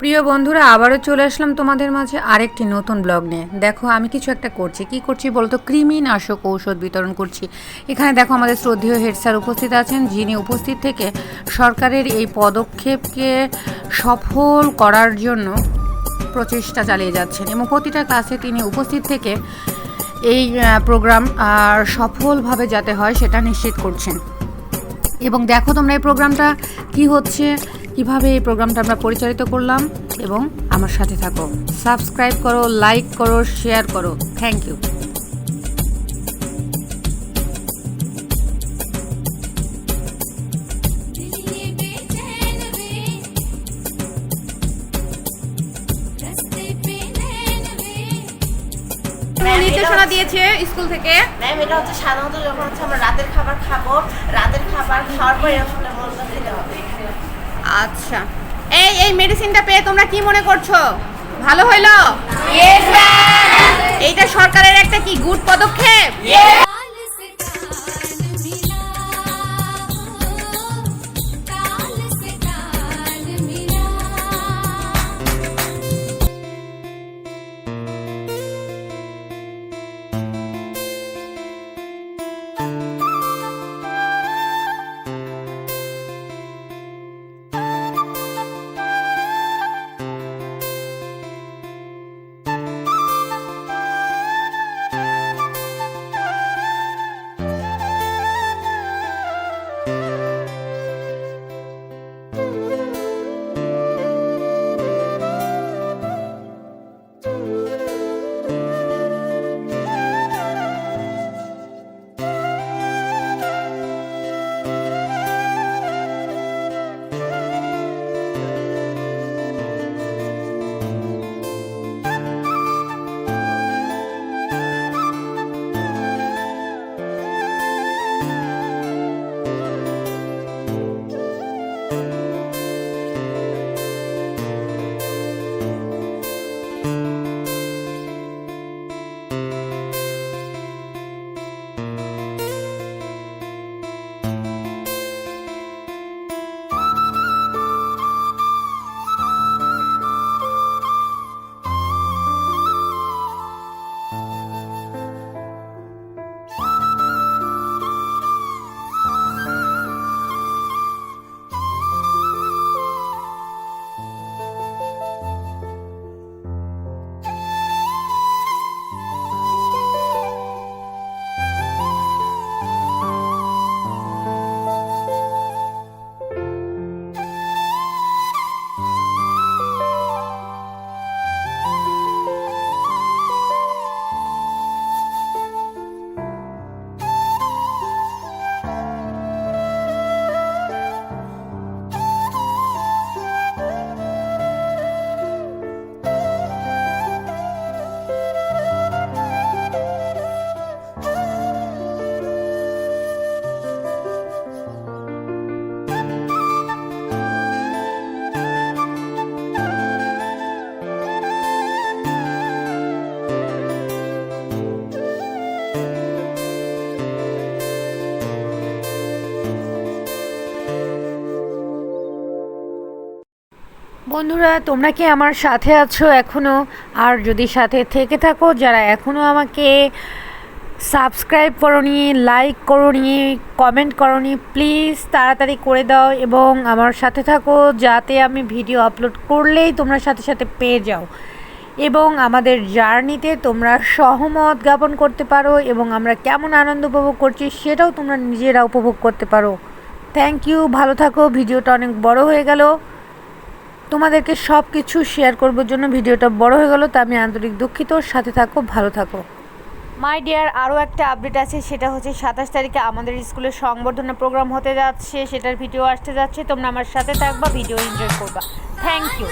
প্রিয় বন্ধুরা, আবারও চলে আসলাম তোমাদের মাঝে আরেকটি নতুন ব্লগ নিয়ে। দেখো, আমি কিছু একটা করছি। কি করছি বলতো? কৃমি নাশক ঔষধ বিতরণ করছি। এখানে দেখো, আমাদের শ্রদ্ধেয় হেড স্যার উপস্থিত আছেন। যিনি উপস্থিত থেকে সরকারের এই পদক্ষেপকে সফল করার জন্য প্রচেষ্টা চালিয়ে যাচ্ছেন এবং প্রতিটা ক্লাসে তিনি উপস্থিত থেকে এই প্রোগ্রাম, আর সফলভাবে যাতে হয় সেটা নিশ্চিত করছেন। এবং দেখো তোমরা এই প্রোগ্রামটা কি হচ্ছে? কীভাবে এই প্রোগ্রামটা আমরা পরিচালিত করলাম এবং আমার সাথে থাকো। সাবস্ক্রাইব করো লাইক করো শেয়ার করো। থ্যাংক ইউ নির্দেশনা দিয়েছে স্কুল থেকে। ম্যাম এটা হচ্ছে সাধারণত যখন হচ্ছে আমরা রাতের খাবার খাব রাতের খাবার খাওয়ার পরে আচ্ছা। এই এই মেডিসিনটা পেয়ে তোমরা কি মনে করছ? ভালো হইল? বন্ধুরা, তোমরা কি আমার সাথে আছো এখনও আর যদি সাথে থেকে থাকো, যারা এখনও আমাকে সাবস্ক্রাইব করো করনি, লাইক করো করনি, কমেন্ট করনি, প্লিজ তাড়াতাড়ি করে দাও এবং আমার সাথে থাকো যাতে আমি ভিডিও আপলোড করলেই তোমরা সাথে সাথে পেয়ে যাও। এবং আমাদের জার্নিতে তোমরা সহমত জ্ঞাপন করতে পারো এবং আমরা কেমন আনন্দ উপভোগ করছি সেটাও তোমরা নিজেরা উপভোগ করতে পারো। থ্যাংক ইউ ভালো থাকো, ভিডিওটা অনেক বড় হয়ে গেল। তোমাদেরকে সব কিছু শেয়ার করবার জন্য ভিডিওটা বড় হয়ে গেল, তা আমি আন্তরিক দুঃখিত। সাথে থাকো, ভালো থাকো। মাই ডিয়ার আরও একটা আপডেট আছে, সেটা হচ্ছে সাতাশ তারিখে আমাদের স্কুলের সংবর্ধনা প্রোগ্রাম হতে যাচ্ছে, সেটার ভিডিও আসতে যাচ্ছে, তোমরা আমার সাথে থাকবা ভিডিও এনজয় করবা। Thank you